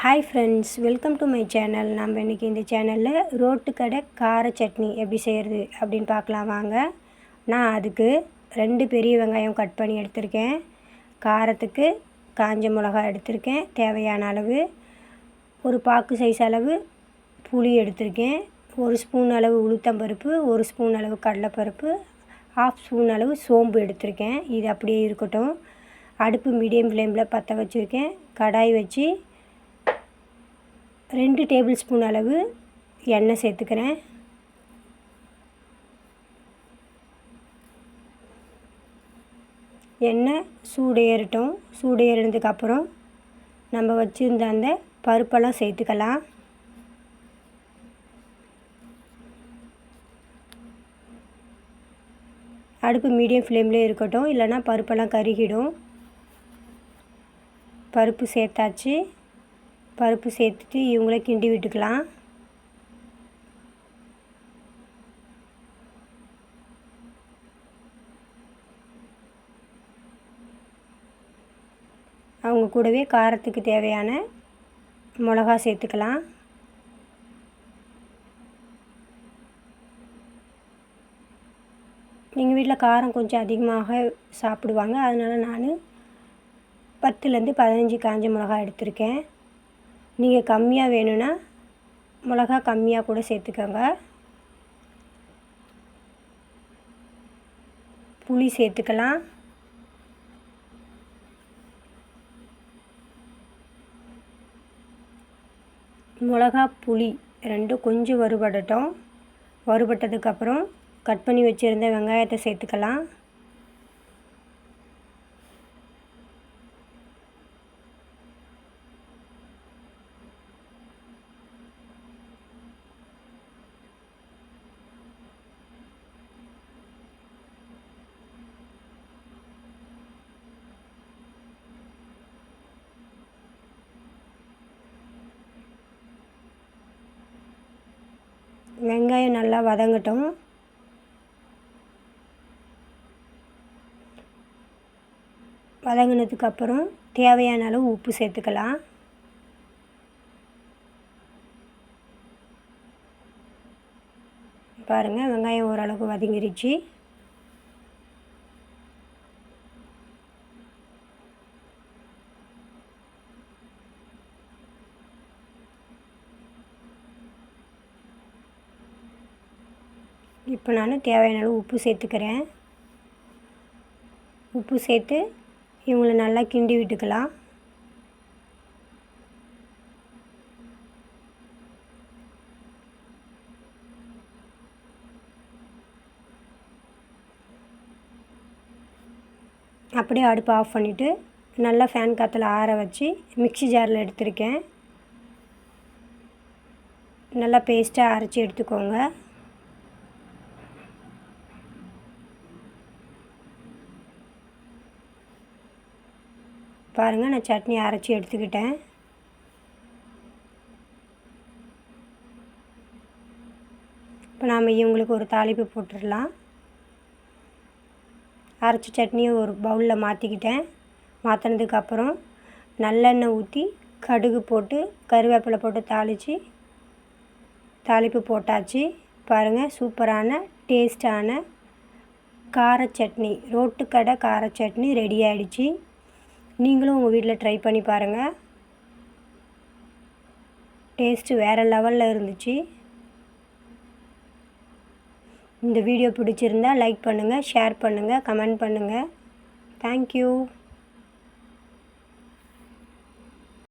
Hi friends welcome to my channel நம்ம இன்றைக்கி இந்த சேனலில் ரோட்டு கடை கார சட்னி எப்படி செய்கிறது அப்படின்னு பார்க்கலாம் வாங்க. நான் அதுக்கு ரெண்டு பெரிய வெங்காயம் கட் பண்ணி எடுத்திருக்கேன். காரத்துக்கு காஞ்ச மிளகா எடுத்திருக்கேன் தேவையான அளவு. ஒரு பாக்கு சைஸ் அளவு புளி எடுத்திருக்கேன். ஒரு ஸ்பூன் அளவு உளுத்தம்பருப்பு ஒரு ஸ்பூன் அளவு கடலைப்பருப்பு ஹாஃப் ஸ்பூன் அளவு சோம்பு எடுத்திருக்கேன். இது அப்படியே இருக்கட்டும். அடுப்பு மீடியம் ஃப்ளேமில் பற்ற வச்சுருக்கேன். கடாய் வச்சு ரெண்டு டேபிள் ஸ்பூன் அளவு எண்ணெய் சேர்த்துக்கிறேன். எண்ணெய் சூடு ஏறட்டும். சூடு ஏறினதுக்கப்புறம் நம்ம வச்சுருந்த அந்த பருப்பெல்லாம் சேர்த்துக்கலாம். அடுப்பு மீடியம் ஃப்ளேம்லேயே இருக்கட்டும். இல்லைன்னா பருப்பெல்லாம் கருகிடும். பருப்பு சேர்த்தாச்சு. பருப்பு சேர்த்துட்டு இவங்களே கிண்டி விட்டுக்கலாம். அவங்க கூடவே காரத்துக்கு தேவையான மிளகா சேர்த்துக்கலாம். எங்கள் வீட்டில் காரம் கொஞ்சம் அதிகமாக சாப்பிடுவாங்க. அதனால் நான் பத்துலேருந்து பதினஞ்சு காஞ்ச மிளகா எடுத்திருக்கேன். நீங்கள் கம்மியாக வேணும்னா மிளகா கம்மியாக கூட சேர்த்துக்கோங்க. புளி சேர்த்துக்கலாம். மிளகா புளி ரெண்டும் கொஞ்சம் வறுபடட்டும். வறுபட்டதுக்கப்புறம் கட் பண்ணி வச்சுருந்த வெங்காயத்தை சேர்த்துக்கலாம். வெங்காயம் நல்லா வதங்கட்டும். வதங்கினதுக்கப்புறம் தேவையான அளவு உப்பு சேர்த்துக்கலாம். பாருங்கள் வெங்காயம் ஓரளவுக்கு வதங்கிருச்சு. இப்போ நான் தேவையான அளவு உப்பு சேர்த்துக்கிறேன். உப்பு சேர்த்து இவங்களை நல்லா கிண்டி விட்டுக்கலாம். அப்படியே அடுப்பு ஆஃப் பண்ணிவிட்டு நல்லா ஃபேன் காற்றுல ஆற வச்சு மிக்சி ஜாரில் எடுத்திருக்கேன். நல்லா பேஸ்ட்டாக அரைச்சி எடுத்துக்கோங்க. பாருங்கள் நான் சட்னி அரைச்சி எடுத்துக்கிட்டேன். இப்போ நாம் இவங்களுக்கு ஒரு தாளிப்பு போட்டுடலாம். அரைச்ச சட்னியை ஒரு பவுலில் மாற்றிக்கிட்டேன் மாற்றினதுக்கப்புறம் நல்லெண்ணெய் ஊற்றி கடுகு போட்டு கருவேப்பிலை போட்டு தாளித்து தாளிப்பு போட்டாச்சு. பாருங்கள் சூப்பரான டேஸ்டான கார சட்னி ரோட்டுக்கடை கார சட்னி ரெடி ஆகிடுச்சி நீங்களும் உங்கள் வீட்டில் ட்ரை பண்ணி பாருங்கள் டேஸ்ட்டு வேறு லெவலில் இருந்துச்சு. இந்த வீடியோ பிடிச்சிருந்தால் லைக் பண்ணுங்கள் ஷேர் பண்ணுங்கள் கமெண்ட் பண்ணுங்கள் தேங்க்யூ